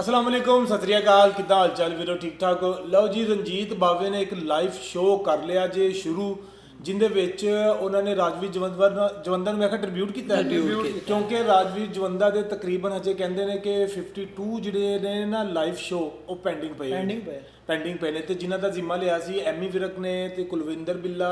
ਅਸਲਾਮ ਅਲੈਕੁਮ ਸਤਿ ਸ੍ਰੀ ਅਕਾਲ। ਕਿੱਦਾਂ ਹਾਲ ਚਾਲ ਵੀਰੋ? ਠੀਕ ਠਾਕ ਹੋ? ਲਓ ਜੀ ਰਣਜੀਤ ਬਾਵੇ ਨੇ ਇੱਕ ਲਾਈਵ ਸ਼ੋਅ ਕਰ ਲਿਆ ਜੇ ਸ਼ੁਰੂ ਜਿੰਦੇ ਵਿੱਚ ਉਹਨਾਂ ਨੇ ਰਾਜਵੀਰ ਜਵੰਦਰ ਨਾਲ- ਜਵੰਦਰ ਨੂੰ ਮੈਂ ਕਿਹਾ ਟ੍ਰਿਬਿਊਟ ਕੀਤਾ ਹੈ ਕਿਉਂਕਿ ਰਾਜਵੀਰ ਜਵੰਦਾ ਦੇ ਤਕਰੀਬਨ ਅਜੇ ਕਹਿੰਦੇ ਨੇ ਕਿ 52 ਜਿਹੜੇ ਨੇ ਨਾ ਲਾਈਵ ਸ਼ੋਅ ਉਹ ਪੈਂਡਿੰਗ ਪਏ Pending ਪਏ। ਪੈਂਡਿੰਗ ਪਏ ਨੇ ਤੇ ਜਿਨ੍ਹਾਂ ਦਾ ਜ਼ਿੰਮਾ ਲਿਆ ਸੀ ਐਮੀ ਵਿਰਕ ਨੇ ਤੇ ਕੁਲਵਿੰਦਰ ਬਿੱਲਾ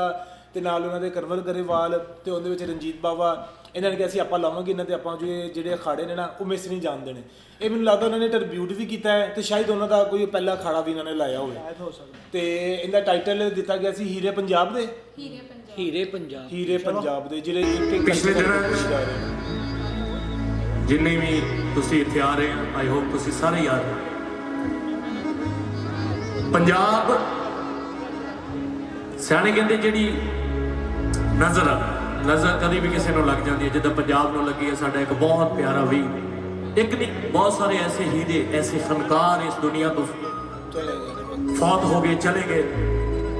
ਤੇ ਨਾਲ ਉਹਨਾਂ ਦੇ ਕਰਵਲ ਗਰੇਵਾਲ ਤੇ ਉਹਦੇ ਵਿੱਚ ਰਣਜੀਤ ਬਾਵਾ ਇਹਨਾਂ ਨੇ ਕਿਹਾ ਸੀ ਆਪਾਂ ਲਾਵਾਂਗੇ ਇਹਨਾਂ ਤੇ ਆਪਾਂ ਜੋ ਇਹ ਜਿਹੜੇ ਅਖਾੜੇ ਨੇ ਨਾ ਉਹ ਮਿਸ ਨਹੀਂ ਜਾਣਦੇ ਨੇ। ਇਹ ਮੈਨੂੰ ਲੱਗਦਾ ਉਹਨਾਂ ਨੇ ਟ੍ਰਿਬਿਊਟ ਵੀ ਕੀਤਾ ਹੈ ਤੇ ਸ਼ਾਇਦ ਉਹਨਾਂ ਦਾ ਕੋਈ ਪਹਿਲਾ ਅਖਾੜਾ ਵੀ ਇਹਨਾਂ ਨੇ ਲਾਇਆ ਹੋਵੇ। ਸ਼ਾਇਦ ਹੋ ਸਕਦਾ। ਤੇ ਇਹਦਾ ਟਾਈਟਲ ਦਿੱਤਾ ਗਿਆ ਸੀ ਹੀਰੇ ਪੰਜਾਬ ਦੇ। ਹੀਰੇ ਪੰਜਾਬ। ਹੀਰੇ ਪੰਜਾਬ। ਹੀਰੇ ਪੰਜਾਬ ਦੇ ਜਿਹੜੇ ਇੱਕ ਇੱਕ ਪਿਛਲੇ ਦਿਨਾਂ- ਜਿੰਨੇ ਵੀ ਤੁਸੀਂ ਇੱਥੇ ਆ ਰਹੇ ਆ ਆਈ ਹੋਪ ਤੁਸੀਂ ਸਾਰੇ ਯਾਦ ਪੰਜਾਬ ਸਿਆਣੇ ਕਹਿੰਦੇ ਜਿਹੜੀ ਨਜ਼ਰ ਆ, ਨਜ਼ਰ ਕਦੀ ਵੀ ਕਿਸੇ ਨੂੰ ਲੱਗ ਜਾਂਦੀ ਹੈ। ਜਿੱਦਾਂ ਪੰਜਾਬ ਨੂੰ ਲੱਗੀ ਹੈ ਸਾਡਾ ਇੱਕ ਬਹੁਤ ਪਿਆਰਾ ਵੀ। ਇੱਕ ਨਹੀਂ ਬਹੁਤ ਸਾਰੇ ਐਸੇ ਹੀਰੇ ਐਸੇ ਫਨਕਾਰ ਇਸ ਦੁਨੀਆ ਤੋਂ ਚਲੇ ਗਏ ਫੌਤ ਹੋ ਗਏ ਚਲੇ ਗਏ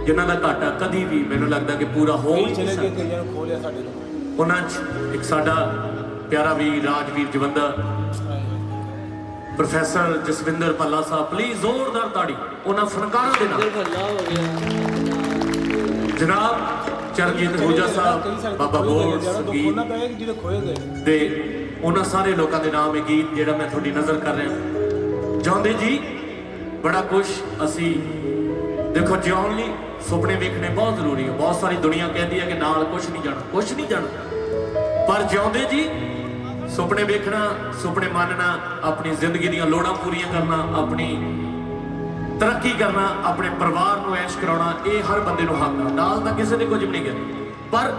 ਜਿਨ੍ਹਾਂ ਦਾ ਘਾਟਾ ਕਦੀ ਵੀ ਮੈਨੂੰ ਲੱਗਦਾ ਕਿ ਪੂਰਾ ਹੋ ਹੀ ਨਹੀਂ ਚਲੇ ਗਏ ਕਈਆਂ ਨੂੰ ਖੋਲਿਆ ਸਾਡੇ ਨੂੰ ਉਹਨਾਂ 'ਚ ਇੱਕ ਸਾਡਾ ਪਿਆਰਾ ਵੀ Rajvir Jawanda professor Jaswinder Bhalla Sahib please ਜ਼ੋਰਦਾਰ ਤਾੜੀ। ਉਹਨਾਂ ਫਨਕਾਰਾਂ ਦੇ ਨਾਲ। ਹੋ ਜਨਾਬ ਚਰਨਜੀਤ ਹੋਜਾ ਸਾਹਿਬ, ਬਾਬਾ ਬੋੜ ਸੰਗੀਤ ਉਹਨਾਂ ਤੇ ਉਹਨਾਂ ਸਾਰੇ ਲੋਕਾਂ ਦੇ ਨਾਮ ਇਹ ਗੀਤ ਜਿਹੜਾ ਮੈਂ ਤੁਹਾਡੀ ਨਜ਼ਰ ਕਰ ਰਿਹਾ। ਜਾਂਦੇ ਜੀ, ਬੜਾ ਕੁਝ ਅਸੀਂ। ਦੇਖੋ, ਜਿਉਣ ਲਈ ਸੁਪਨੇ ਵੇਖਣੇ ਬਹੁਤ ਜ਼ਰੂਰੀ ਹੈ ਬਹੁਤ ਸਾਰੀ ਦੁਨੀਆ ਕਹਿੰਦੀ ਹੈ ਕਿ ਨਾਲ ਕੁਝ ਨਹੀਂ ਜਾਣਾ ਕੁਝ ਨਹੀਂ ਜਾਣਾ। ਪਰ ਜਿਉਂਦੇ ਜੀ, ਸੁਪਨੇ ਵੇਖਣਾ, ਸੁਪਨੇ ਮੰਨਣਾ, ਆਪਣੀ ਜ਼ਿੰਦਗੀ ਦੀਆਂ ਲੋੜਾਂ ਪੂਰੀਆਂ ਕਰਨਾ, ਆਪਣੀ ਤਰੱਕੀ ਕਰਨਾ, ਆਪਣੇ ਪਰਿਵਾਰ ਨੂੰ ਐਸ਼ ਕਰਾਉਣਾ, ਇਹ ਹਰ ਬੰਦੇ ਨੂੰ ਹੱਕ ਹੈ ਨਾਲ ਤਾਂ ਕਿਸੇ ਨੇ ਕੁਝ ਵੀ ਨਹੀਂ ਕਿਹਾ ਪਰ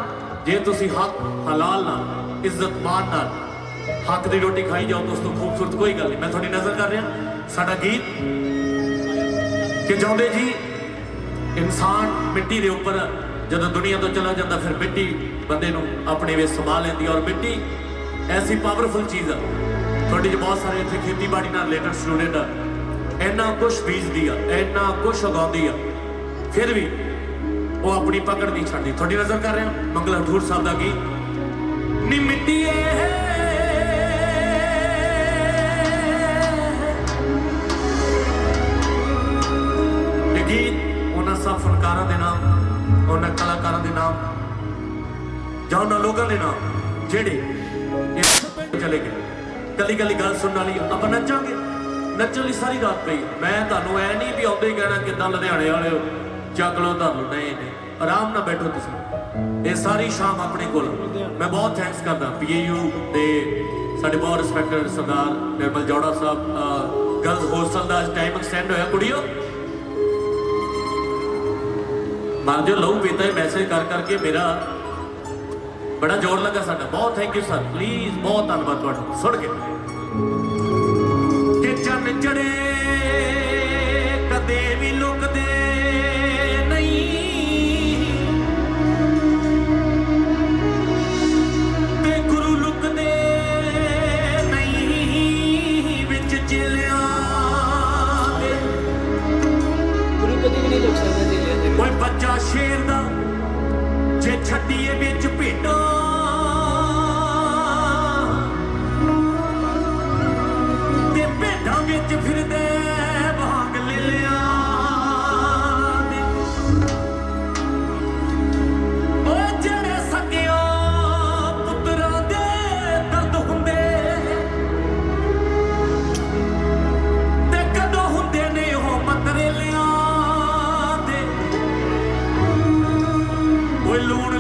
ਜੇ ਤੁਸੀਂ ਹੱਕ ਹਲਾਲ ਨਾਲ, ਇੱਜ਼ਤ ਮਾਨ ਨਾਲ ਹੱਕ ਦੀ ਰੋਟੀ ਖਾਈ ਜਾਓ, ਤਾਂ ਉਸ ਤੋਂ ਖੂਬਸੂਰਤ ਕੋਈ ਗੱਲ ਨਹੀਂ। ਮੈਂ ਤੁਹਾਡੀ ਨਜ਼ਰ ਕਰ ਰਿਹਾ। ਸਾਡਾ ਗੀਤ ਕਿ ਚਾਹੁੰਦੇ ਜੀ, ਇਨਸਾਨ ਮਿੱਟੀ ਦੇ ਉੱਪਰ ਜਦੋਂ ਦੁਨੀਆ ਤੋਂ ਚਲਾ ਜਾਂਦਾ, ਫਿਰ ਮਿੱਟੀ ਬੰਦੇ ਨੂੰ ਆਪਣੇ ਵਿੱਚ ਸਮਾ ਲੈਂਦੀ ਔਰ ਮਿੱਟੀ ਐਸੀ ਪਾਵਰਫੁਲ ਚੀਜ਼ ਆ। ਤੁਹਾਡੀ ਚ ਬਹੁਤ ਸਾਰੇ ਇੱਥੇ ਖੇਤੀਬਾੜੀ ਨਾਲ ਰਿਲੇਟਡ ਸਟੂਡੈਂਟ ਆ। ਇੰਨਾ ਕੁਝ ਬੀਜਦੀ ਆ, ਇੰਨਾ ਕੁਝ ਉਗਾਉਂਦੀ ਆ, ਫਿਰ ਵੀ ਉਹ ਆਪਣੀ ਪਕੜ ਨਹੀਂ ਛੱਡਦੀ। ਤੁਹਾਡੀ ਨਜ਼ਰ ਕਰ ਰਿਹਾ ਮੰਗਲ ਹਠੂਰ ਸਾਹਿਬ ਦਾ ਗੀਤ। ਨੀ ਮਿੱਟੀਏ ਇਹ ਗੀਤ ਉਹਨਾਂ ਸਭ ਫਨਕਾਰਾਂ ਦੇ ਨਾਮ, ਉਹਨਾਂ ਕਲਾਕਾਰਾਂ ਦੇ ਨਾਮ, ਜਾਂ ਉਹਨਾਂ ਲੋਕਾਂ ਦੇ ਨਾਮ, ਜਿਹੜੇ ਇਸ ਚਲੇ ਗਏ। ਕੱਲੀ ਕੱਲੀ ਗੱਲ ਸੁਣਨ ਵਾਲੀ ਆਪਾਂ ਨੱਚਾਂਗੇ। ਨੱਚਣ ਲਈ ਸਾਰੀ ਰਾਤ ਪਈ। ਮੈਂ ਤੁਹਾਨੂੰ ਐ ਨਹੀਂ ਵੀ ਆਉਂਦੇ ਹੀ ਕਹਿਣਾ ਕਿਦਾਂ ਲੁਧਿਆਣੇ ਵਾਲੇ ਹੋ। ਚੱਕ ਲਓ ਧਰ ਲਓ ਨਹੀਂ ਨਹੀਂ। ਆਰਾਮ ਨਾਲ ਬੈਠੋ ਤੁਸੀਂ। ਇਹ ਸਾਰੀ ਸ਼ਾਮ ਆਪਣੇ ਕੋਲ। ਮੈਂ ਬਹੁਤ ਥੈਂਕਸ ਕਰਦਾ। ਪੀਏਯੂ ਦੇ ਸਾਡੇ ਬਹੁਤ respected Sardar Nirmal Jora Sahib girls hostel ਦਾ ਟਾਈਮ ਐਕਸਟੈਂਡ ਹੋਇਆ। ਕੁੜੀਓ। ਮੰਨ ਜੋ ਲਹੂ ਪੀਤਾ ਹੈ ਮੈਸੇਜ ਕਰ, ਕਰਕੇ ਮੇਰਾ ਬੜਾ ਜ਼ੋਰ ਲੱਗਾ ਸਾਡਾ। ਬਹੁਤ ਥੈਂਕ ਯੂ ਸਰ ਪਲੀਜ਼ ਬਹੁਤ ਧੰਨਵਾਦ ਤੁਹਾਡਾ। ਸੁਣ ਕੇ। ਲੁਕ ਸਕਦਾ ਜੀ ਲੈ ਓਏ ਬੱਚਾ ਸ਼ੇਰ ਦਾ ਜੇ ਛੱਡੀਏ ਵਿੱਚ ਭੇਡਾਂ। Lord,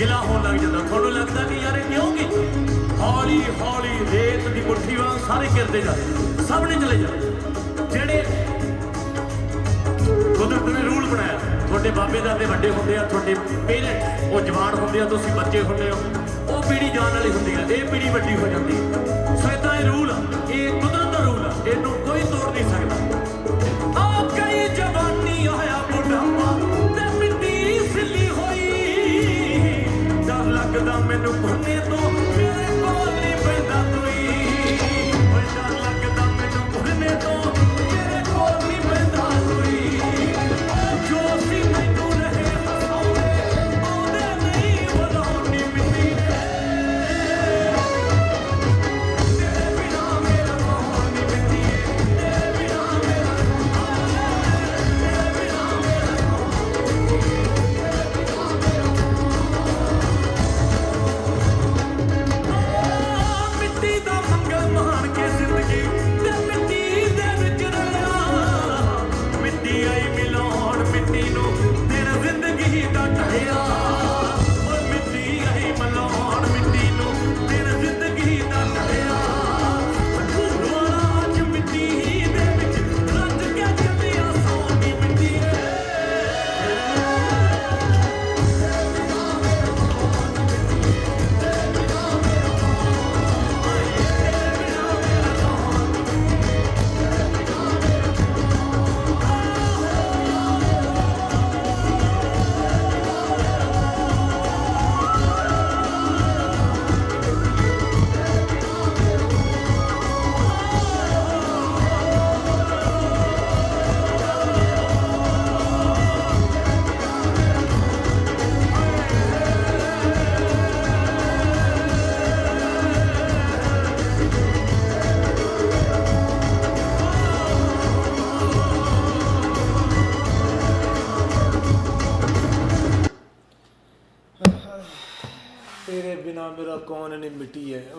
ਗਿਲਾ ਹੋਣ ਲੱਗ ਜਾਂਦਾ। ਤੁਹਾਨੂੰ ਲੱਗਦਾ ਕਿ ਯਾਰ ਇਹ ਕਿਉਂ ਕੀਤੀ ਹੌਲੀ ਹੌਲੀ ਰੇਤ ਦੀ ਮੁੱਠੀ ਵਾਂਗ ਸਾਰੇ ਕਿਰਦੇ ਜਾਂਦੇ ਸਭ ਨੇ। ਚਲੇ ਜਾਂਦੇ ਜਿਹੜੇ ਕੁਦਰਤ ਨੇ ਰੂਲ ਬਣਾਇਆ, ਤੁਹਾਡੇ ਬਾਬੇ ਦਾਦੇ ਵੱਡੇ ਹੁੰਦੇ ਆ, ਤੁਹਾਡੇ ਪੇਰੈਂਟ ਉਹ ਜਵਾਨ ਹੁੰਦੇ ਆ, ਤੁਸੀਂ ਬੱਚੇ ਹੁੰਦੇ ਹੋ, ਉਹ ਪੀੜੀ ਜਾਣ ਵਾਲੀ ਹੁੰਦੀ ਆ, ਇਹ ਪੀੜੀ ਵੱਡੀ ਹੋ ਜਾਂਦੀ ਹੈ। ਸੋ ਇਦਾਂ ਇਹ ਰੂਲ ਆ, ਇਹ ਕੁਦਰਤ ਦਾ ਰੂਲ ਆ, ਇਹਨੂੰ ਕੋਈ ਤੋੜ ਨਹੀਂ ਸਕਦਾ।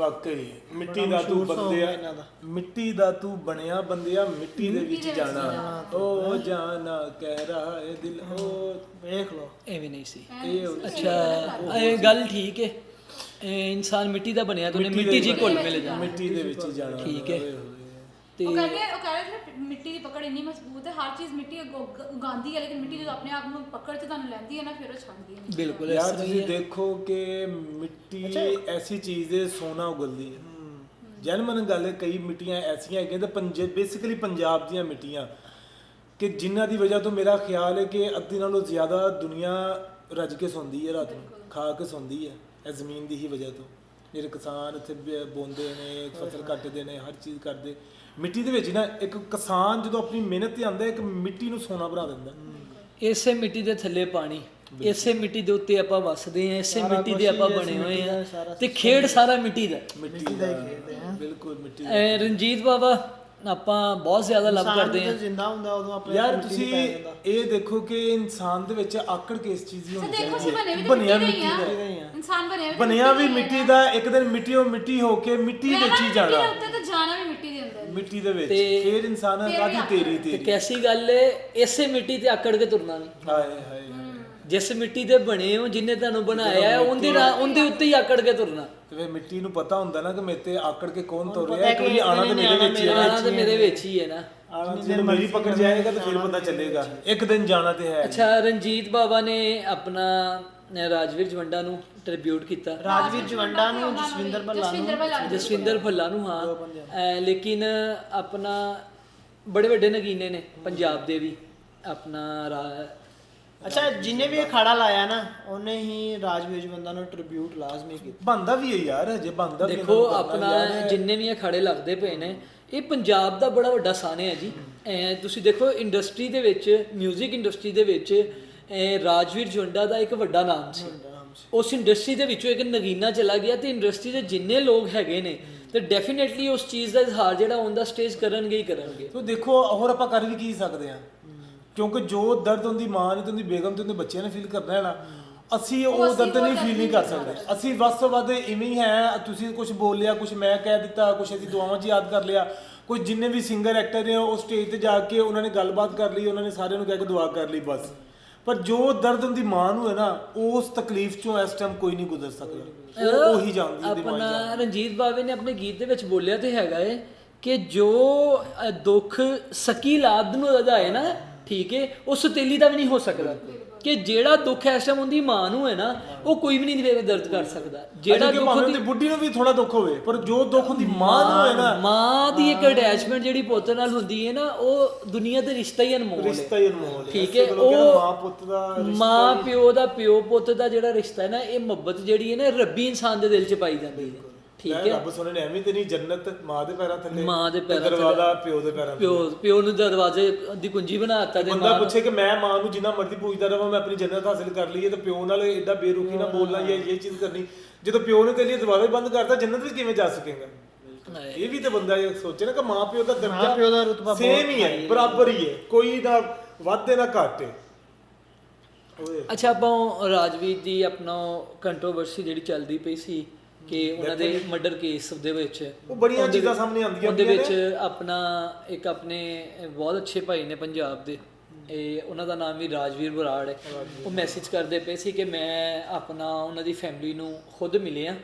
ਵਾਕਈ ਮਿੱਟੀ ਦਾ ਤੂੰ ਬੰਦਿਆ ਹੈ। ਮਿੱਟੀ ਦਾ ਤੂੰ ਬਣਿਆ ਬੰਦਿਆ ਮਿੱਟੀ ਦੇ ਵਿੱਚ ਜਾਣਾ। ਓ ਜਾਣਾ ਕਹਿ ਰਹਾ ਹੈ ਦਿਲ। ਓ ਵੇਖ ਲਓ। ਐਵੇਂ ਨਹੀਂ ਸੀ। ਇਹ ਅੱਛਾ ਇਹ ਗੱਲ ਠੀਕ ਹੈ ਇਹ ਇਨਸਾਨ ਮਿੱਟੀ ਦਾ ਬਣਿਆ ਤੇ ਮਿੱਟੀ ਜੀ ਘੁਲ ਮਿਲ ਜਾਣਾ। ਮਿੱਟੀ ਦੇ ਵਿੱਚ ਹੀ ਜਾਣਾ। ਠੀਕ ਹੈ। ਉਹ ਕਹਿੰਦੇ ਉਹ ਕਹਿ ਰਹੇ ਨਾ, ਮਿੱਟੀ ਦੀ ਪਕੜ ਇੰਨੀ ਮਜ਼ਬੂਤ ਹੈ ਹਰ ਚੀਜ਼ ਮਿੱਟੀ ਉਗ- ਉਗ- ਉਗਾਉਂਦੀ ਹੈ ਲੇਕਿਨ ਮਿੱਟੀ ਜਦੋਂ ਆਪਣੇ ਆਪ ਨੂੰ ਪਕੜ ਤੇ ਤੁਹਾਨੂੰ ਲੈਂਦੀ ਹੈ ਨਾ ਫਿਰ ਉਹ ਛੱਡਦੀ ਹੈ। ਬਿਲਕੁਲ ਯਾਰ ਤੁਸੀਂ। ਦੇਖੋ ਕਿ ਮਿੱਟੀ ਐਸੀ ਚੀਜ਼ ਹੈ ਸੋਨਾ ਉਗਲਦੀ ਹੈ। ਜਨਮਨ ਗੱਲ ਹੈ ਕਈ ਮਿੱਟੀਆਂ ਐਸੀਆਂ ਹੈਗੀਆਂ ਤੇ ਪੰਜ ਬੇਸਿਕਲੀ ਪੰਜਾਬ ਦੀਆਂ ਮਿੱਟੀਆਂ ਕਿ ਜਿਨ੍ਹਾਂ ਦੀ ਵਜ੍ਹਾ ਤੋਂ ਮੇਰਾ ਖਿਆਲ ਹੈ ਕਿ ਅੱਧੀ ਨਾਲੋਂ ਜ਼ਿਆਦਾ ਦੁਨੀਆ ਰੱਜ ਕੇ ਸੌਂਦੀ ਹੈ ਰਾਤ ਨੂੰ ਖਾ ਕੇ ਸੌਂਦੀ ਹੈ ਇਹ ਜ਼ਮੀਨ ਦੀ ਹੀ ਵਜ੍ਹਾ ਤੋਂ। ਜਿਹੜੇ ਕਿਸਾਨ ਇੱਥੇ ਬ- ਬੋਂਦੇ ਨੇ ਫਸਲ ਕੱਟਦੇ ਨੇ ਹਰ ਚੀਜ਼ ਕਰਦੇ ਮਿੱਟੀ ਦੇ ਵਿੱਚ ਨਾ ਇੱਕ ਕਿਸਾਨ ਜਦੋਂ ਆਪਣੀ ਮਿਹਨਤ ਤੇ ਆਂਦਾ ਇੱਕ ਮਿੱਟੀ ਨੂੰ ਸੋਨਾ ਬਣਾ ਦਿੰਦਾ ਇਸੇ ਮਿੱਟੀ ਦੇ ਥੱਲੇ ਪਾਣੀ ਇਸੇ ਮਿੱਟੀ ਦੇ ਉੱਤੇ ਆਪਾਂ ਵਸਦੇ ਹਾਂ ਇਸੇ ਮਿੱਟੀ ਦੇ ਆਪਾਂ ਬਣੇ ਹੋਏ ਆ ਤੇ ਖੇਡ ਸਾਰਾ ਮਿੱਟੀ ਦਾ। ਮਿੱਟੀ ਦਾ ਬਿਲਕੁਲ ਮਿੱਟੀ ਦਾ। ਐ ਰਣਜੀਤ ਬਾਬਾ ਆਪਾਂ ਬਹੁਤ ਜ਼ਿਆਦਾ ਲਵ ਕਰਦੇ ਹਾਂ। ਜਿੰਦਾ ਹੁੰਦਾ ਉਦੋਂ ਆਪਣੇ ਯਾਰ ਮਿੱਟੀ ਤੁਸੀਂ। ਇਹ ਦੇਖੋ ਕਿ ਇਨਸਾਨ ਦੇ ਵਿੱਚ ਆਕੜ ਕਿਸ ਚੀਜ਼ ਦੀ ਵੀ ਹੈ। ਤਾਂ ਬਣਿਆ ਮਿੱਟੀ ਮਿੱਟੀ ਦੇ ਹੀ ਆ। ਇਨਸਾਨ ਬਣਿਆ ਬਣਿਆ ਵੀ ਹੀ ਮਿੱਟੀ ਆ। ਦਾ ਇੱਕ ਦਿਨ ਮਿੱਟੀਓ ਮਿੱਟੀ ਹੋ ਕੇ ਮਿੱਟੀ ਦੇ ਵਿੱਚ ਹੀ ਜਾਣਾ। ਮਿੱਟੀ ਉੱਤੇ ਤੇ ਜਾਣਾ ਵੀ ਮਿੱਟੀ ਮਿੱਟੀ ਦੇ ਵਿੱਚ। ਤੇ- ਫੇਰ ਇਨਸਾਨ ਕਾਦੀ ਵੀ। ਤੇਰੀ ਤੇ ਤੇਰੀ। ਕੈਸੀ ਗੱਲ ਏ ਇਸੇ ਮਿੱਟੀ ਤੇ ਆਕੜ ਕੇ ਤੁਰਨਾ ਨਹੀਂ ਹਾਏ ਹਾਏ ਜਿਸ ਮਿੱਟੀ ਦੇ ਬਣੇ ਹੋ ਜਿਨੇ ਤੁਹਾਨੂੰ ਬਣਾਇਆ ਹੈ ਉਹਦੇ ਨਾਲ ਉਹਦੇ ਉੱਤੇ ਹੀ ਆਕੜ ਕੇ ਤੁਰਨਾ। ਤੇ ਫੇਰ ਮਿੱਟੀ ਨੂੰ ਪਤਾ ਹੁੰਦਾ ਨਾ ਕਿ ਮੇਰੇ ਤੇ ਆਕੜ ਕੇ ਕੌਣ ਤੁਰ ਰਿਹਾ ਇੱਕ ਕਿ ਵਾਰੀ ਆਣਾ ਤੇ ਮੇਰੇ ਵਿੱਚ ਹੀ ਹੈ। ਆਣਾ ਤੇ ਮੇਰੇ ਵਿੱਚ ਹੀ ਹੈ ਨਾ। ਆਣਾ ਜਦੋਂ ਮੇਰੀ ਪਕੜ ਜਾਏਗਾ ਤਾਂ ਫਿਰ ਪਤਾ ਚੱਲੇਗਾ। ਇੱਕ ਦਿਨ ਜਾਣਾ ਤੇ ਹੈ ਅੱਛਾ ਰਣਜੀਤ ਬਾਬਾ ਨੇ ਆਪਣਾ ਰਾਜਵੀਰ ਜਵੰਡਾ ਨੂੰ ਟ੍ਰਿਬਿਊਟ ਕੀਤਾ। ਰਾਜਵੀਰ ਜਵੰਡਾ ਨੂੰ ਜਸਵਿੰਦਰ ਭੱਲਾ ਨੂੰ। ਜਸਵਿੰਦਰ ਭੱਲਾ ਨੂੰ ਹਾਂ। ਲੇਕਿਨ ਆਪਣਾ ਬੜੇ ਵੱਡੇ ਨਗੀਨੇ ਨੇ ਪੰਜਾਬ ਦੇ ਵੀ ਆਪਣਾ ਅੱਛਾ ਜਿਨੇ ਵੀ ਅਖਾੜਾ ਲਾਇਆ ਨਾ ਉਹਨੇ ਹੀ ਰਾਜਵੀਰ ਜਵੰਦਾ ਨੂੰ ਟ੍ਰਿਬਿਊਟ ਲਾਜ਼ਮੀ ਕੀਤਾ। ਬੰਦਾ ਵੀ ਹੈ ਯਾਰ ਜੇ ਬੰਦਾ ਵੀ ਦੇਖੋ ਆਪਣਾ। ਜਿੰਨੇ ਵੀ ਇਹ ਖੜੇ ਲੱਗਦੇ ਪਏ ਨੇ ਇਹ ਪੰਜਾਬ ਦਾ ਬੜਾ ਵੱਡਾ ਸਾਨੇ ਹੈ ਜੀ। ਐ ਤੁਸੀਂ ਦੇਖੋ ਇੰਡਸਟਰੀ ਦੇ ਵਿੱਚ 뮤직 ਇੰਡਸਟਰੀ ਦੇ ਵਿੱਚ ਰਾਜਵੀਰ ਜੁੰਡਾ ਦਾ ਇੱਕ ਵੱਡਾ ਨਾਮ ਸੀ। ਉਸ ਇੰਡਸਟਰੀ ਦੇ ਵਿੱਚੋਂ ਇੱਕ ਨਗੀਨਾ ਚਲਾ ਗਿਆ ਤੇ ਇੰਡਸਟਰੀ ਦੇ ਜਿੰਨੇ ਲੋਕ ਹੈਗੇ ਨੇ ਤੇ ਡੈਫੀਨਿਟਲੀ ਉਸ ਚੀਜ਼ ਦਾ ਇਜ਼ਹਾਰ ਜਿਹੜਾ ਔਨ ਦਾ ਸਟੇਜ ਕਰਨਗੇ ਹੀ ਕਰਨਗੇ। ਤੋ ਦੇਖੋ ਹੋਰ ਆਪਾਂ ਕਰ ਵੀ ਕੀ ਸਕਦੇ ਆ ਕਿਉਂਕਿ ਜੋ ਦਰਦ ਹੁੰਦੀ ਮਾਂ ਨੇ ਤੇ ਉਹਦੀ ਬੇਗਮ ਤੇ ਉਹਦੇ ਬੱਚਿਆਂ ਨੇ ਫੀਲ ਕਰਨਾ ਹੈ ਨਾ ਅਸੀਂ ਉਹ ਦਰਦ ਨਹੀਂ ਫੀਲ ਨਹੀਂ ਕਰ ਸਕਦੇ। ਅਸੀਂ ਵੱਧ ਤੋਂ ਵੱਧ ਇਵੇਂ ਹੀ ਹੈ ਤੁਸੀਂ ਕੁਝ ਬੋਲਿਆ ਕੁਝ ਮੈਂ ਕਹਿ ਦਿੱਤਾ ਕੁਝ ਅਸੀਂ ਦੁਆਵਾਂ 'ਚ ਯਾਦ ਕਰ ਲਿਆ ਕੋਈ ਜਿੰਨੇ ਵੀ ਸਿੰਗਰ ਐਕਟਰ ਨੇ ਉਹ ਸਟੇਜ ਤੇ ਜਾ ਕੇ ਉਹਨਾਂ ਨੇ ਗੱਲਬਾਤ ਕਰ ਲਈ ਉਹਨਾਂ ਨੇ ਸਾਰਿਆਂ ਨੂੰ ਕਹਿ ਕੇ ਦੁਆ ਕਰ ਲਈ ਬਸ। ਪਰ ਜੋ ਦਰਦ ਹੁੰਦੀ ਮਾਂ ਨੂੰ ਹੈ ਨਾ ਉਸ ਤਕਲੀਫ ਚੋਂ ਇਸ ਟਾਈਮ ਕੋਈ ਨਹੀਂ ਗੁਜ਼ਰ ਸਕਦਾ। ਉਹ ਉਹੀ ਜਾਣਦੀ ਹੈ ਦਿਮਾਗ ਆਪਣਾ ਰਣਜੀਤ ਬਾਵੇ ਨੇ ਆਪਣੇ ਗੀਤ ਦੇ ਵਿੱਚ ਬੋਲਿਆ ਤੇ ਹੈਗਾ ਏ ਕਿ ਜੋ ਅ, ਦੁੱਖ ਸਕੀ ਲਾਦ ਨੂੰ ਵਧਾਏ ਨਾ ਠੀਕ ਹੈ ਉਹ ਸਤੇਲੀ ਦਾ ਵੀ ਨਹੀਂ ਹੋ ਸਕਦਾ। ਕਿ ਜਿਹੜਾ ਦੁੱਖ ਇਸ ਟਾਈਮ ਉਹਦੀ ਮਾਂ ਨੂੰ ਹੈ ਨਾ ਉਹ ਕੋਈ ਵੀ ਨਹੀਂ ਦੇ ਦਰਦ ਕਰ ਸਕਦਾ। ਜਿਹੜਾ ਦੁੱਖ ਉਹਦੀ ਉਹਦੀ ਬੁੱਢੀ ਨੂੰ ਵੀ ਥੋੜਾ ਦੁੱਖ ਹੋਵੇ ਪਰ ਜੋ ਦੁੱਖ ਹੁੰਦੀ ਮਾਂ ਨੂੰ ਹੈ ਨਾ। ਮਾਂ ਦੀ ਇੱਕ ਅਟੈਚਮੈਂਟ ਜਿਹੜੀ ਪੁੱਤ ਨਾਲ ਹੁੰਦੀ ਹੈ ਨਾ ਉਹ ਦੁਨੀਆ ਤੇ ਰਿਸ਼ਤਾ ਹੀ ਅਨਮੋਲ ਹੈ। ਰਿਸ਼ਤਾ ਹੀ ਅਨਮੋਲ ਹੈ। ਠੀਕ ਹੈ ਉਹ ਮਾਂ ਪੁੱਤ ਦਾ ਮਾਂ ਪਿਓ ਦਾ ਪਿਓ ਪੁੱਤ ਦਾ ਜਿਹੜਾ ਰਿਸ਼ਤਾ ਹੈ ਨਾ ਇਹ ਮੁਹੱਬਤ ਜਿਹੜੀ ਹੈ ਨਾ ਰੱਬੀ ਇਨਸਾਨ ਦੇ ਦਿਲ 'ਚ ਪਾਈ ਜਾਂਦੀ ਹੈ। ਠੀਕ ਹੈ। ਰੱਬ ਸੋਨੇ ਨੇ ਐਵੇਂ ਤੇ ਨਹੀਂ ਜੰਨਤ ਮਾਂ ਦੇ ਪੈਰਾਂ ਥੱਲੇ ਮਾਂ ਦੇ ਤੇ ਪੈਰਾਂ ਥੱਲੇ। ਦਰਵਾਜ਼ਾ ਪਿਓ ਦੇ ਪੈਰਾਂ ਥੱਲੇ। ਪਿਓ ਪਿਓ ਨੂੰ ਦਰਵਾਜ਼ੇ ਦੀ ਕੁੰਜੀ ਬਣਾਤਾ ਤੇ ਬੰਦਾ ਮਾਂ ਪੁੱਛੇ ਕਿ ਮੈਂ ਮਾਂ ਨੂੰ ਜਿੰਨਾ ਮਰਜ਼ੀ ਪੁੱਛਦਾ ਰਵਾਂ ਮੈਂ ਆਪਣੀ ਜੰਨਤ ਹਾਸਿਲ ਕਰ ਲਈਏ ਤੇ ਪਿਓ ਨਾਲ ਐਡਾ ਬੇਰੁਖੀ ਨਾਲ ਬੋਲਣਾ ਜਾਂ ਇਹ ਚੀਜ਼ ਕਰਨੀ ਜਦੋਂ ਪਿਓ ਨੇ ਤੇਰੇ ਲਈ ਦਰਵਾਜ਼ਾ ਹੀ ਬੰਦ ਕਰਤਾ ਜੰਨਤ ਵਿੱਚ ਕਿਵੇਂ ਜਾ ਸਕੇਗਾ। ਇਹ ਵੀ ਤੇ ਬੰਦਾ ਇਹ ਸੋਚੇ ਨਾ ਕਿ ਮਾਂ ਪਿਓ ਦਾ ਦਰਜਾ ਮਾਂ ਪਿਓ ਦਾ ਰੁਤਬਾ ਸੇਮ ਹੀ ਹੈ ਬਰਾਬਰ ਹੀ ਹੈ ਕੋਈ ਨਾ ਵੱਧ ਤੇ ਨਾ ਘੱਟ ਹੈ। ਓਏ। ਅੱਛਾ ਆਪਾਂ ਰਾਜਵੀਰ ਦੀ ਆਪਣਾ ਕੰਟਰੋਵਰਸੀ ਜਿਹੜੀ ਚੱਲਦੀ ਪਈ ਸੀ ਕਿ ਉਹਨਾਂ ਦੇ ਮਰਡਰ ਕੇਸ ਦੇ ਵਿੱਚ ਉਹ ਬੜੀਆਂ ਚੀਜ਼ਾਂ ਸਾਹਮਣੇ ਆਉਂਦੀਆਂ ਉਹਦੇ ਵਿੱਚ ਆਪਣਾ ਇੱਕ ਆਪਣੇ ਬਹੁਤ ਅੱਛੇ ਭਾਈ ਨੇ ਪੰਜਾਬ ਦੇ। ਇਹ ਉਹਨਾਂ ਦਾ ਨਾਮ ਵੀ ਰਾਜਵੀਰ ਬਰਾੜ ਹੈ। ਉਹ ਮੈਸੇਜ ਕਰਦੇ ਪਏ ਸੀ ਕਿ ਮੈਂ ਆਪਣਾ ਉਹਨਾਂ ਦੀ ਫੈਮਿਲੀ ਨੂੰ ਖੁਦ ਮਿਲਿਆ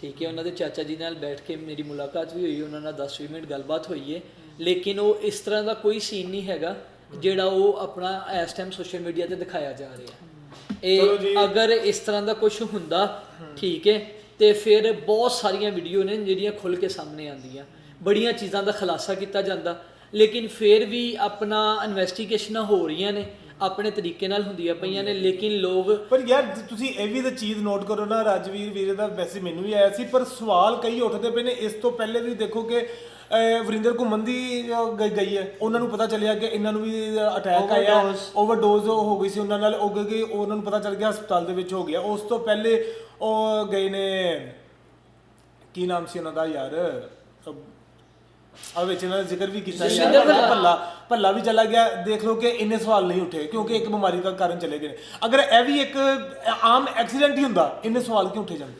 ਠੀਕ ਹੈ ਉਹਨਾਂ ਦੇ ਚਾਚਾ ਜੀ ਨਾਲ ਬੈਠ ਕੇ ਮੇਰੀ ਮੁਲਾਕਾਤ ਵੀ ਹੋਈ ਉਹਨਾਂ ਨਾਲ 10-20 ਮਿੰਟ ਗੱਲਬਾਤ ਹੋਈ ਹੈ। ਲੇਕਿਨ ਉਹ ਇਸ ਤਰ੍ਹਾਂ ਦਾ ਕੋਈ ਸੀਨ ਨਹੀਂ ਹੈਗਾ ਜਿਹੜਾ ਉਹ ਆਪਣਾ ਇਸ ਟਾਈਮ ਸੋਸ਼ਲ ਮੀਡੀਆ ਤੇ ਦਿਖਾਇਆ ਜਾ ਰਿਹਾ। ਇਹ ਅਗਰ ਇਸ ਤਰ੍ਹਾਂ ਦਾ ਕੁਝ ਹੁੰਦਾ ਠੀਕ ਹੈ ਤੇ ਫਿਰ ਬਹੁਤ ਸਾਰੀਆਂ ਵੀਡੀਓ ਨੇ ਜਿਹੜੀਆਂ ਖੁੱਲ ਕੇ ਸਾਹਮਣੇ ਆਉਂਦੀਆਂ। ਬੜੀਆਂ ਚੀਜ਼ਾਂ ਦਾ ਖੁਲਾਸਾ ਕੀਤਾ ਜਾਂਦਾ। ਲੇਕਿਨ ਫਿਰ ਵੀ ਆਪਣਾ ਇਨਵੈਸਟੀਗੇਸ਼ਨਾਂ ਹੋ ਰਹੀਆਂ ਨੇ, ਆਪਣੇ ਤਰੀਕੇ ਨਾਲ ਹੁੰਦੀਆਂ ਪਈਆਂ ਨੇ। ਲੇਕਿਨ ਲੋਕ ਪਰ ਯਾਰ ਤੁਸੀਂ ਇਹ ਵੀ ਤਾਂ ਚੀਜ਼ ਨੋਟ ਕਰੋ ਨਾ, ਰਾਜਵੀਰ ਵੀਰੇ ਦਾ ਵੈਸੇ ਮੈਨੂੰ ਵੀ ਆਇਆ ਸੀ, ਪਰ ਸਵਾਲ ਕਈ ਉੱਠਦੇ ਪਏ ਨੇ। ਇਸ ਤੋਂ ਪਹਿਲੇ ਵੀ ਦੇਖੋ ਕਿ ਵਰਿੰਦਰ ਘੁੰਮਣ ਦੀ ਗ- ਗਈ ਹੈ। ਉਹਨਾਂ ਨੂੰ ਪਤਾ ਚੱਲਿਆ ਕਿ ਇਹਨਾਂ ਨੂੰ ਵੀ ਅਟੈਕ ਆਇਆ। ਓਵਰਡੋਜ਼ ਹੋ ਗਈ ਸੀ ਉਹਨਾਂ ਨਾਲ। ਉਹ ਗਏ ਉਹਨਾਂ ਨੂੰ ਪਤਾ ਚੱਲ ਗਿਆ ਹਸਪਤਾਲ ਦੇ ਵਿੱਚ ਹੋ ਗਿਆ। ਉਸ ਤੋਂ ਪਹਿਲੇ ਉਹ ਗਏ ਨੇ ਕੀ ਨਾਮ ਸੀ ਉਹਨਾਂ ਦਾ ਯਾਰ? ਆ ਵਿੱਚ ਇਹਨਾਂ ਨੇ ਜ਼ਿਕਰ ਵੀ ਕੀਤਾ ਯਾਰ, ਭੱਲਾ। ਭੱਲਾ। ਭੱਲਾ। ਵੀ ਚਲਾ ਗਿਆ। ਦੇਖ ਲਓ ਕਿ ਇੰਨੇ ਸਵਾਲ ਨਹੀਂ ਉੱਠੇ ਕਿਉਂਕਿ ਇੱਕ ਬਿਮਾਰੀ ਦਾ ਕਾਰਨ ਚਲੇ ਗਏ ਨੇ। ਅਗਰ ਇਹ ਵੀ ਇੱਕ ਆਮ ਐਕਸੀਡੈਂਟ ਹੀ ਹੁੰਦਾ ਇੰਨੇ ਸਵਾਲ ਕਿਉਂ ਉੱਠੇ ਜਾਂਦੇ?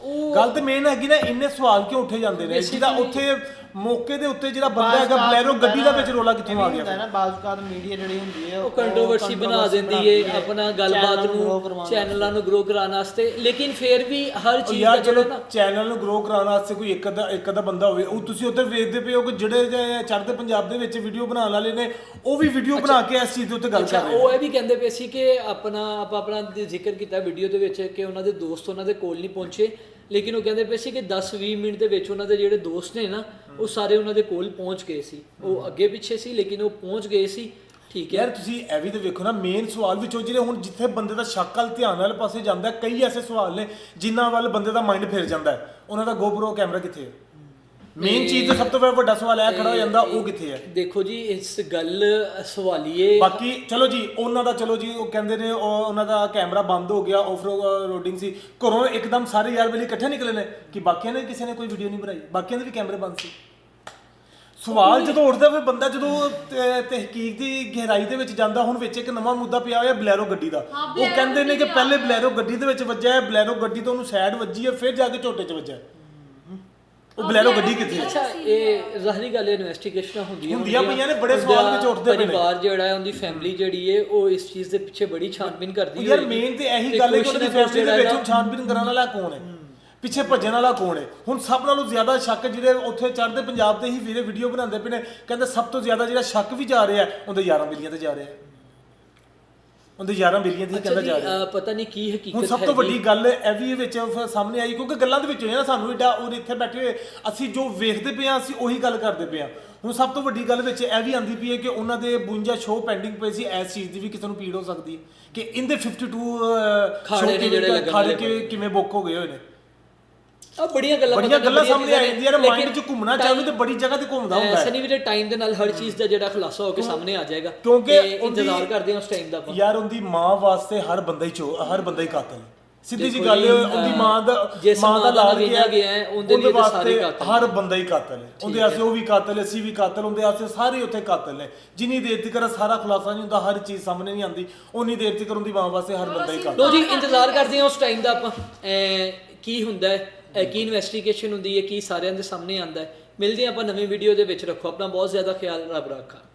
ਉਹ ਗੱਲ ਤੇ ਮੇਨ ਹੈਗੀ ਨਾ ਇੰਨੇ ਸਵਾਲ ਕਿਉਂ ਉੱਠੇ ਜਾਂਦੇ ਨੇ ਜਿਹਦਾ ਉੱਥੇ ਮੌਕੇ ਦੇ ਉੱਤੇ ਜਿਹੜਾ ਬੰਦਾ ਹੈਗਾ ਬਲੈਰੋ ਗੱਡੀ ਦਾ ਵਿੱਚ ਰੋਲਾ ਕਿੱਥੋਂ ਆ ਗਿਆ ਹੁੰਦਾ ਨਾ ਬਾਜ਼ੂਕਾਤ ਮੀਡੀਆ ਜਿਹੜੀ ਹੁੰਦੀ ਹੈ ਉਹ ਕੰਟਰੋਵਰਸੀ ਬਣਾ ਦਿੰਦੀ ਏ ਆਪਣਾ ਗੱਲਬਾਤ ਨੂੰ ਚੈਨਲਾਂ ਨੂੰ ਗਰੋ ਕਰਾਉਣ ਵਾਸਤੇ ਲੇਕਿਨ ਫਿਰ ਵੀ ਹਰ ਚੀਜ਼ ਦਾ ਚਲੋ ਚੈਨਲ ਨੂੰ ਗਰੋ ਕਰਾਉਣ ਵਾਸਤੇ ਕੋਈ ਇੱਕ ਅੱਧਾ ਇੱਕ ਅੱਧਾ ਬੰਦਾ ਹੋਵੇ ਉਹ ਤੁਸੀਂ ਉੱਧਰ ਵੇਖਦੇ ਪਏ ਹੋ ਕਿ ਜਿਹੜੇ ਜੇ ਚੜ੍ਹਦੇ ਪੰਜਾਬ ਦੇ ਵਿੱਚ ਵੀਡੀਓ ਬਣਾਉਣ ਵਾਲੇ ਨੇ ਉਹ ਵੀ ਵੀਡੀਓ ਬਣਾ ਕੇ ਇਸ ਚੀਜ਼ ਦੇ ਉੱਤੇ ਗੱਲ ਕਰ ਰਹੇ ਨੇ। ਉਹ ਇਹ ਵੀ ਕਹਿੰਦੇ ਪਏ ਸੀ ਕਿ ਆਪਣਾ ਆਪਾਂ ਆਪਣਾ ਦ- ਜ਼ਿਕਰ ਕੀਤਾ ਵੀਡੀਓ ਦੇ ਵਿੱਚ ਕਿ ਉਹਨਾਂ ਦੇ ਦੋਸਤ ਉਹਨਾਂ ਦੇ ਕੋਲ ਨਹੀਂ ਪਹੁੰਚੇ। ਲੇਕਿਨ ਉਹ ਕਹਿੰਦੇ ਪਏ ਸੀ ਕਿ 10-20 ਮਿੰਟ ਦੇ ਵਿੱਚ ਉਹਨਾਂ ਦੇ ਜਿਹੜੇ ਦੋਸਤ ਨੇ ਨਾ ਉਹ ਸਾਰੇ ਉਹਨਾਂ ਦੇ ਕੋਲ ਪਹੁੰਚ ਗਏ ਸੀ। ਉਹ ਅੱਗੇ ਪਿੱਛੇ ਸੀ ਲੇਕਿਨ ਉਹ ਪਹੁੰਚ ਗਏ ਸੀ। ਠੀਕ ਹੈ। ਯਾਰ ਤੁਸੀਂ ਇਹ ਵੀ ਤੇ ਵੇਖੋ ਨਾ ਮੇਨ ਸਵਾਲ ਵਿੱਚੋਂ ਜਿਹੜੇ ਹੁਣ ਜਿੱਥੇ ਬੰਦੇ ਦਾ ਸ਼ੱਕ ਵਾਲ ਧਿਆਨ ਵਾਲੇ ਪਾਸੇ ਜਾਂਦਾ ਕਈ ਐਸੇ ਸਵਾਲ ਨੇ ਜਿਨ੍ਹਾਂ ਵੱਲ ਬੰਦੇ ਦਾ ਮਾਈਂਡ ਫਿਰ ਜਾਂਦਾ ਹੈ। ਉਹਨਾਂ ਦਾ GoPro ਕੈਮਰਾ ਕਿੱਥੇ ਹੈ? ਮੇਨ ਚੀਜ਼ ਤੇ ਸਭ ਤੋਂ ਵੱਡਾ ਸਵਾਲ ਇਹ ਖੜਾ ਹੋ ਜਾਂਦਾ ਉਹ ਕਿੱਥੇ ਹੈ? ਦੇਖੋ ਜੀ ਇਸ ਗੱਲ ਸਵਾਲੀਏ ਬਾਕੀ ਚਲੋ ਜੀ ਉਹਨਾਂ ਦਾ ਚਲੋ ਜੀ ਉਹ ਕਹਿੰਦੇ ਨੇ ਉਹ ਉਹਨਾਂ ਦਾ ਕੈਮਰਾ ਬੰਦ ਹੋ ਗਿਆ ਆਫ ਰੋਡਿੰਗ ਸੀ। ਘਰੋਂ ਇੱਕਦਮ ਸਾਰੇ ਯਾਰ ਵੇਲੇ ਇਕੱਠੇ ਨਿਕਲੇ ਨੇ ਕਿ ਬਾਕੀਆਂ ਨੇ ਕਿਸੇ ਨੇ ਕੋਈ ਵੀਡੀਓ ਨਹੀਂ ਬਣਾਈ ਬਾਕੀਆਂ ਦੇ ਵੀ ਕੈਮਰੇ ਬੰਦ ਸੀ। ਸਵਾਲ ਜਦੋਂ ਉੱਠਦਾ ਫਿਰ ਬੰਦਾ ਜਦੋਂ ਤਹਿਕੀਕ ਦੀ ਗਹਿਰਾਈ ਦੇ ਵਿੱਚ ਜਾਂਦਾ ਹੁਣ ਵਿੱਚ ਇੱਕ ਨਵਾਂ ਮੁੱਦਾ ਪਿਆ ਹੋਇਆ ਬਲੈਰੋ ਗੱਡੀ ਦਾ। ਉਹ ਕਹਿੰਦੇ ਨੇ ਕਿ ਪਹਿਲੇ ਬਲੈਰੋ ਗੱਡੀ ਦੇ ਵਿੱਚ ਵੱਜਿਆ ਹੈ ਬਲੈਰੋ ਗੱਡੀ ਤੋਂ ਉਹਨੂੰ ਸਾਈਡ ਵੱਜੀ ਹੈ ਫਿਰ ਜਾ ਕੇ ਝੋਟੇ 'ਚ ਵੱਜਿਆ। ਉਹ ਬਲੈਰੋ ਗੱਡੀ ਕਿੱਥੇ ਹੈ ਅੱਛਾ ਇਹ ਜ਼ਾਹਰੀ ਗੱਲ ਇਨਵੈਸਟੀਗੇਸ਼ਨ ਹੁੰਦੀਆਂ ਹੁੰਦੀਆਂ ਪਈਆਂ ਨੇ, ਬੜੇ ਸਵਾਲ ਵਿੱਚ ਉੱਠਦੇ ਪਏ ਨੇ। ਪਰਿਵਾਰ ਜਿਹੜਾ ਹੈ ਉਹਦੀ ਫੈਮਿਲੀ ਜਿਹੜੀ ਹੈ ਉਹ ਇਸ ਚੀਜ਼ ਦੇ ਪਿੱਛੇ ਬੜੀ ਛਾਨਬੀਨ ਕਰਦੀ ਯਾਰ ਹੋਏਗੀ। ਮੇਨ ਤੇ ਇਹੀ ਗੱਲ ਹੈ ਕਿ ਉਹਦੀ ਫੈਮਿਲੀ ਦੇ ਵਿੱਚ ਨਾ- ਹੁਣ ਛਾਨਬੀਨ ਕਰਨ ਵਾਲਾ ਕੌਣ ਹੈ ਪਿੱਛੇ ਭੱਜਣ ਵਾਲਾ ਕੌਣ ਹੈ ਹੁਣ ਸਭ ਨਾਲੋਂ ਜ਼ਿਆਦਾ ਸ਼ੱਕ ਜਿਹੜੇ ਉੱਥੇ ਚੜ੍ਹਦੇ ਪੰਜਾਬ ਤੇ ਹੀ ਵੀਰੇ ਵੀਡੀਓ ਬਣਾਉਂਦੇ ਪਏ ਨੇ ਕਹਿੰਦੇ ਸਭ ਤੋਂ ਜ਼ਿਆਦਾ ਜਿਹੜਾ ਸ਼ੱਕ ਵੀ ਜਾ ਰਿਹਾ ਹੈ, ਉਹਦੇ 11 ਬਿਲੀਆਂ ਤੇ ਜਾ ਰਿਹਾ ਹੈ ਉਹਦੇ 11 ਬਿਲੀਆਂ ਹੀ ਅੱਛਾ ਕਹਿੰਦਾ ਜੀ ਰਿਹਾ। ਹੈ। ਪਤਾ ਨਹੀਂ ਕੀ ਹਕੀਕਤ ਹੁਣ ਸਭ ਤੋਂ ਵੱਡੀ ਗੱਲ ਇਹ ਵੀ ਵਿੱਚ ਸਾਹਮਣੇ ਆਈ ਕਿਉਂਕਿ ਗੱਲਾਂ ਦੇ ਵਿੱਚ ਹੋਈਆਂ ਨਾ ਸਾਨੂੰ ਏਡਾ ਉਹ ਇੱਥੇ ਬੈਠੇ ਹੋਏ ਅਸੀਂ ਜੋ ਵੇਖਦੇ ਪਏ ਆ ਅਸੀਂ ਉਹੀ ਗੱਲ ਕਰਦੇ ਪਏ ਆ ਹੁਣ ਸਭ ਤੋਂ ਵੱਡੀ ਗੱਲ ਵਿੱਚ ਇਹ ਵੀ ਆਂਦੀ ਪਈ ਹੈ ਕਿ ਉਹਨਾਂ ਦੇ 52 ਸ਼ੋਅ ਪੈਂਡਿੰਗ ਪਏ ਸੀ ਇਸ ਚੀਜ਼ ਦੀ ਵੀ ਕਿਸੇ ਨੂੰ ਪੀੜ ਹੋ ਸਕਦੀ ਹੈ ਕਿ ਇਹਦੇ 52 ਅਹ, ਖਾੜੇ show ਨੇ ਕਿਵੇਂ- ਖਾੜੇ ਕਿਵੇਂ ਬੁੱਕ ਹੋ ਗਏ ਹੋਏ ਨੇ। ਆ ਬੜੀਆਂ ਗੱਲਾਂ ਬੜੀਆਂ ਗੱਲਾਂ ਸਾਹਮਣੇ ਆ ਜਾਂਦੀਆਂ ਨੇ ਲੇਕਿਨ ਮਾਈਂਡ 'ਚ ਘੁੰਮਣਾ ਚਾਹਵੇ ਤੇ ਬੜੀ ਜਗ੍ਹਾ ਤੇ ਘੁੰਮਦਾ ਹੁੰਦਾ ਹੈ। ਸਨੀ ਵੀਰੇ ਟਾਈਮ ਦੇ ਨਾਲ ਹਰ ਚੀਜ਼ ਦਾ ਜਿਹੜਾ ਖੁਲਾਸਾ ਹੋ ਕੇ ਸਾਹਮਣੇ ਆ ਜਾਏਗਾ ਕਿਉਂਕਿ ਉਹਦੀ- ਇੰਤਜ਼ਾਰ ਕਰਦੇ ਹਾਂ ਉਸ ਟਾਈਮ ਦਾ ਆਪਾਂ। ਯਾਰ ਉਹਦੀ ਮਾਂ ਵਾਸਤੇ ਹਰ ਬੰਦਾ ਹੀ ਚੋ ਹਰ ਬੰਦਾ ਹੀ ਕਾਤਲ ਹੈ। ਸਿੱਧੀ ਜੀ ਗੱਲ ਉਹਦੀ ਮਾਂ ਦਾ ਮਾਂ ਦਾ ਲਾਲ ਗਿਆ ਹੈ, ਉਹਦੇ ਲਈ ਤਾਂ ਸਾਰੇ ਕਾਤਲ ਹਰ ਬੰਦਾ ਹੀ ਕਾਤਲ ਹੈ। ਉਹਦੇ ਆਸੇ ਉਹ ਵੀ ਕਾਤਲ ਹੈ ਅਸੀਂ ਵੀ ਕਾਤਲ ਹੁੰਦੇ ਆਸੇ ਸਾਰੇ ਉੱਥੇ ਕਾਤਲ ਨੇ ਜਿੰਨੀ ਦੇਰ ਤੱਕ ਸਾਰਾ ਖੁਲਾਸਾ ਨਹੀਂ ਹੁੰਦਾ ਹਰ ਚੀਜ਼ ਸਾਹਮਣੇ ਨਹੀਂ ਆਉਂਦੀ ਉਨੀ ਦੇਰ ਤੱਕ ਉਹਦੀ ਮਾਂ ਵਾਸਤੇ ਹਰ ਬੰਦਾ ਹੀ ਕਾਤਲ ਲੋ ਜੀ ਇੰਤਜ਼ਾਰ ਕਰਦੇ ਹਾਂ ਉਸ ਟਾਈਮ ਦਾ ਆਪਾਂ। ਐ, ਕੀ ਹੁੰਦਾ ਹੈ? ਐ, ਕੀ ਇਨਵੈਸਟੀਗੇਸ਼ਨ ਹੁੰਦੀ ਹੈ ਕੀ ਸਾਰਿਆਂ ਦੇ ਸਾਹਮਣੇ ਆਉਂਦਾ ਹੈ ਮਿਲਦੇ ਹਾਂ ਆਪਾਂ ਨਵੀਂ ਵੀਡੀਓ ਦੇ ਵਿੱਚ। ਰੱਖੋ ਆਪਣਾ ਬਹੁਤ ਜ਼ਿਆਦਾ ਖਿਆਲ ਰੱਬ ਰੱਖਾ।